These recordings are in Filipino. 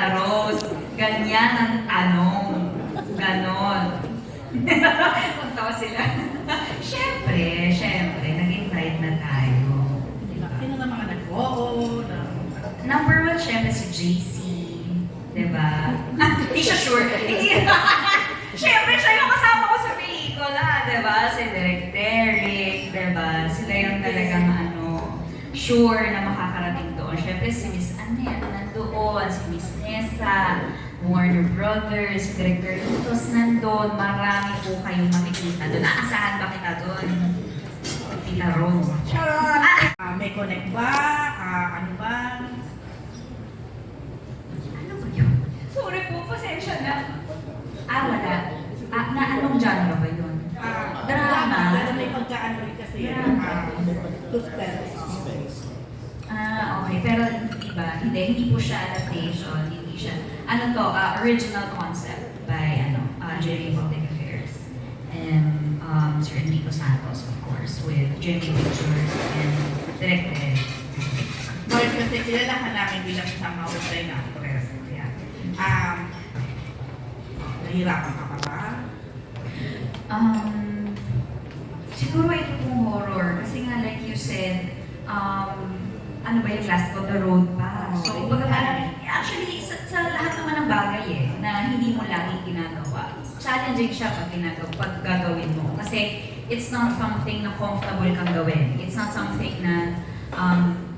Tita Rose. Ganyan ang tanong. Ganon. Puntawa sila. Siyempre, siyempre, nag-invite na tayo. Sino na mga nag-oo? na- Number one, syempre si JC. Diba? Hindi siya sure. Hindi. syempre, siya yung kasama ko sa pelikula. Diba? Si Derek Derek. Diba? Sila yung talagang ano, sure na makakarating doon. Syempre si Miss Annette nandoon. Si Miss Nessa. Warner Brothers, Director Litos nandoon. Marami po kayong makikita doon. Aasahan ba kita doon? Tita Rose. Charot! Ah, may connect ba? Ah, ano ba? Ano ba yun? Sorry po, pasensya na. Ah, wala. Ah, na anong genre ba yun? Ah, Drama. Pero may pagkaano rin kasi. Drama. Ah, suspense. Ah, okay. Pero iba, hindi, hindi po siya adaptation, siya, ano to, ah, original concept by, ano, uh, Jerry Public Affairs. And, um, Sir Enrico Santos, of course, with Jimmy Pictures and Direct Ed. Boy, kasi kilala ka namin bilang isang mahusay na actress. Kaya, um, nahirapan ka pa ba? Um, siguro ito pong horror. Kasi nga, like you said, um, ano ba yung last on the road pa. Oo. So, kumbaga parang, actually, sa, sa lahat naman ng bagay eh, na hindi mo lagi ginagawa. Challenging siya pag ginagawa, pag gagawin mo. Kasi, it's not something na comfortable kang gawin. It's not something na um,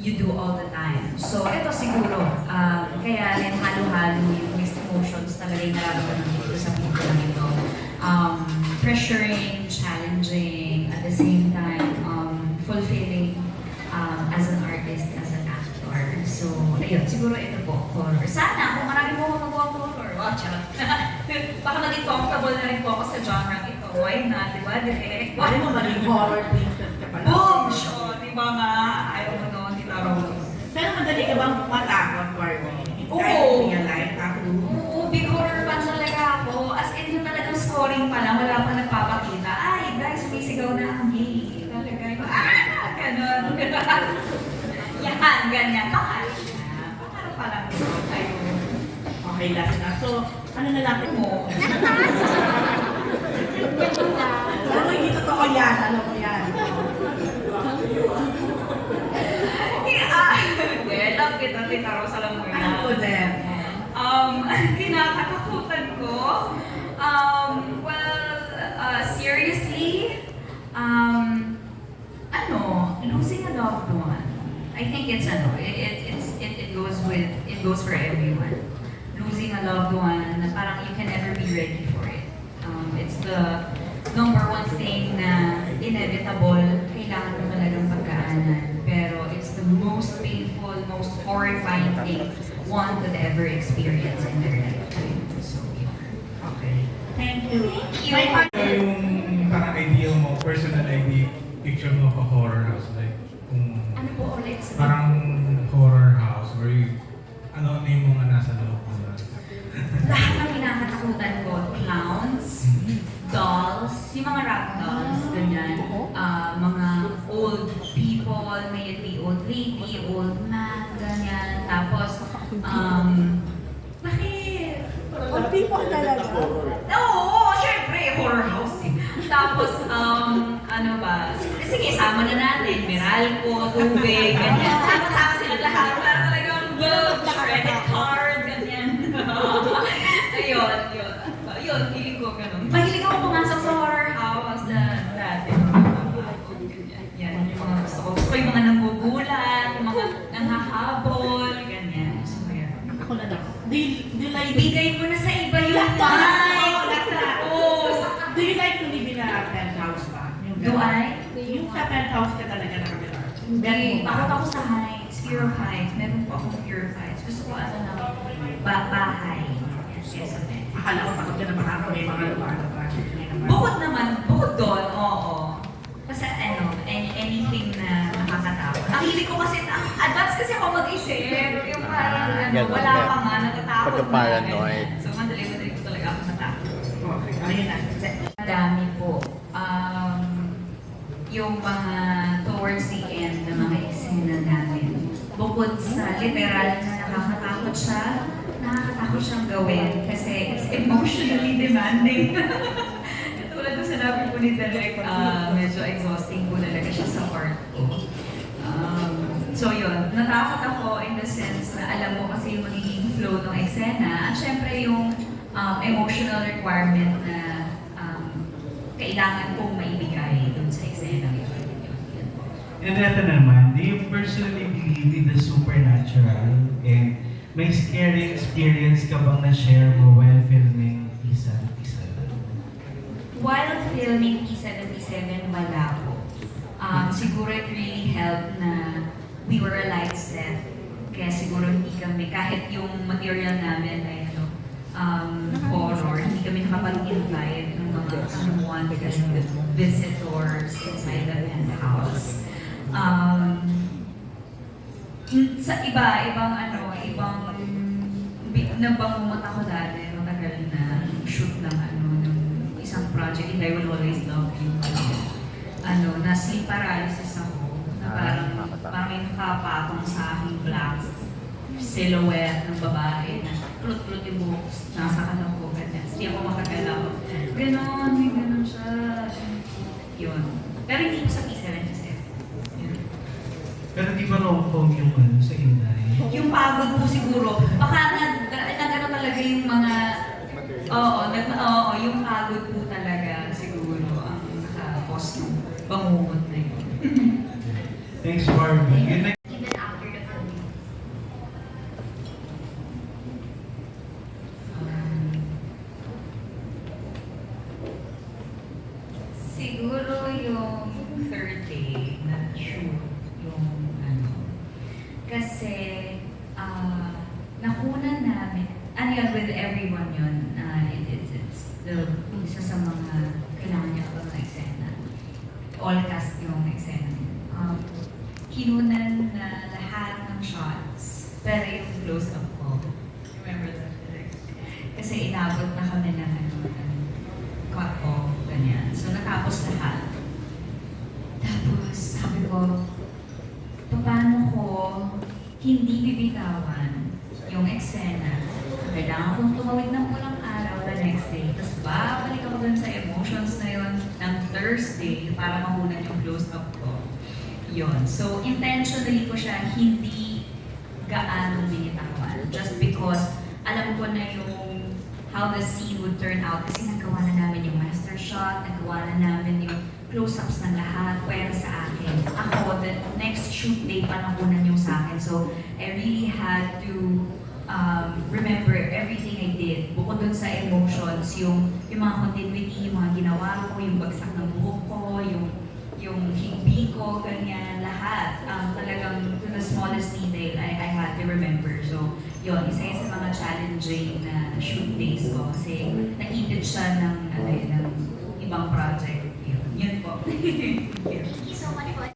you do all the time. So, ito siguro, um, kaya rin halo-halo yung mixed emotions talaga yung nararamdaman dito sa pelikula nito. Um, pressuring, challenging, at the same time, um, fulfilling um, as an artist, as an actor. So, ayun, siguro ito po, horror. Sana, kung marami po magawa horror, wow, charot. Baka maging comfortable na rin po ako sa genre ito. Why not, di ba? Direct. Pwede mo maging horror princess ka pala. Boom! Sure, di ba nga? Ayaw mo noon, di ba? Pero madali ka bang matakot, Barbie? Oo. Ako. Oo, big horror fan talaga ako. As in, yung talagang scoring pa lang, wala pa nagpapakita. Ay, guys, may sigaw na ang gay. Talaga yung, ah, ganun. Yan, ganyan. Pakalo na. Pakalo pa lang ito. Ayun. Okay, last na. So, ano na lang mo? Pero hindi totoo yan. Alam mo yan. Hindi, love kita, Tita Rose, alam mo Alam ko yan. din. Um, kinakatakutan ko. Um, well, uh, seriously, um, ano, losing a loved one. I think it's ano, it, it, it's, it, it goes with, it goes for everyone. Losing a loved one, parang you can never be ready for it. Um, it's the number one thing na inevitable, kailangan mo talagang pagkaanan. Pero it's the most painful, most horrifying thing one could ever experience in their lifetime. So, yun. Okay. Thank you. Thank you. May pa- Ano yung parang idea mo, personal idea, picture mo of a horror house? Like, kung Ano po ulit? Sabi- parang horror house where you, ano, ano yung mga nasa loob mo na? Lahat ng kinakatakutan ko, clowns, dolls, yung mga rap dolls, ganyan. Ah, mga old people, may it be old lady, old man, ganyan. Tapos, um, bakit? Old people talaga. Oo, syempre, horror house eh. Tapos, um, ano ba, sige, sama na natin, Meralco, tubig, ganyan. Do you, do you like Ibigay mo na sa iba yung na. na. Tapos, Do you like to live in a penthouse ba? Yung Do ganun. I? Yung sa penthouse ka talaga nakatira. Hindi. Takot ako sa heights. Fear of heights. Meron po akong fear of heights. Gusto ko ano na, ba bahay. Yes, okay. Akala ko takot ka na baka may mga lumaano pa. Bukod naman, bukod doon, oo. Basta ano, any, anything na nakakatakot. Ang hilig ko kasi, ang advance kasi ako mag-isip. Yung parang ano, Ganun wala pa nga, na. Pagka-paranoid. So, madali-madali ko talaga ako natakot. Okay, ayun na. Madami po. Um, yung mga towards the end na mga eksena namin. Bukod sa literal na nakakatakot siya, siyang gawin kasi it's emotionally demanding. Tulad ng sinabi po ni Derek, ah, medyo exhausting po talaga siya sa part ko. Um, so yun, natakot ako in the sense na alam mo kasi yung magiging flow ng eksena at syempre yung um, emotional requirement na um, kailangan kong maibigay dun sa eksena. And ito naman, do you personally believe in the supernatural? And may scary experience ka bang na-share mo while filming Isa Isa? While filming E77, wala po. Um, siguro it really helped na we were a light set. Kaya siguro hindi kami, kahit yung material namin ay ano, um, horror, hindi kami nakapag-invite ng mga unwanted visitors inside the penthouse. Um, sa iba, ibang ano, ibang bi- nabangungot ako dati, matagal na shoot ng ano, ng isang project, and I Will Always Love You. Ano, na sleep paralysis ako, na parang, parang may nakapatong sa aking black silhouette ng babae na kulot-kulot yung buhok, nasa kanan ko, ganyan. Hindi ako makagalaw. Ganon, may ganon siya. Yun. Pero hindi ko sa P77. Yun. Pero di ba rom-com yung ano sa Inday? Yung pagod po siguro. Baka na, na, nagano talaga yung mga, oo, nag, oo, yung pagod po talaga siguro ang nakakos ng bangungot na yun. Thanks, Barbie. Na- even after the. Um, siguro yung third day na shoot yung ano. Kasi ah nakunan namin, ano with everyone yun, ah, it, it's, it's the, mga kailangan niya kapag na. All cast yung eksena. Kinunan na lahat ng shots, pero yung close-up ko, remember that? Derek? Kasi inabot na kami ng ano, ng cut off, ganyan. So natapos lahat. Tapos sabi ko, paano ko hindi bibitawan yung eksena. Kailangan kong tumawid ng pulang araw the next day. Tapos babalik ako dun sa emotions na yun ng Thursday para mahunan yung close-up ko. Yun. So, intentionally ko siya hindi gaano binitawan. Just because alam ko na yung how the scene would turn out kasi nagawa na namin yung master shot, nagawa na namin yung close-ups ng lahat, pwera sa akin. Ako, the next shoot day pa nakunan yung sa akin. So, I really had to um, remember everything I did. Bukod dun sa emotions, yung, yung mga continuity, yung mga ginawa ko, yung bagsak ng buhok ko, yung yung higbi ko, ganyan, lahat. Um, talagang to the smallest detail, I, I had to remember. So, yun, isa yun sa mga challenging na shoot days ko kasi naipit siya ng, ano ng ibang project. Yun, yun po. Thank you so much.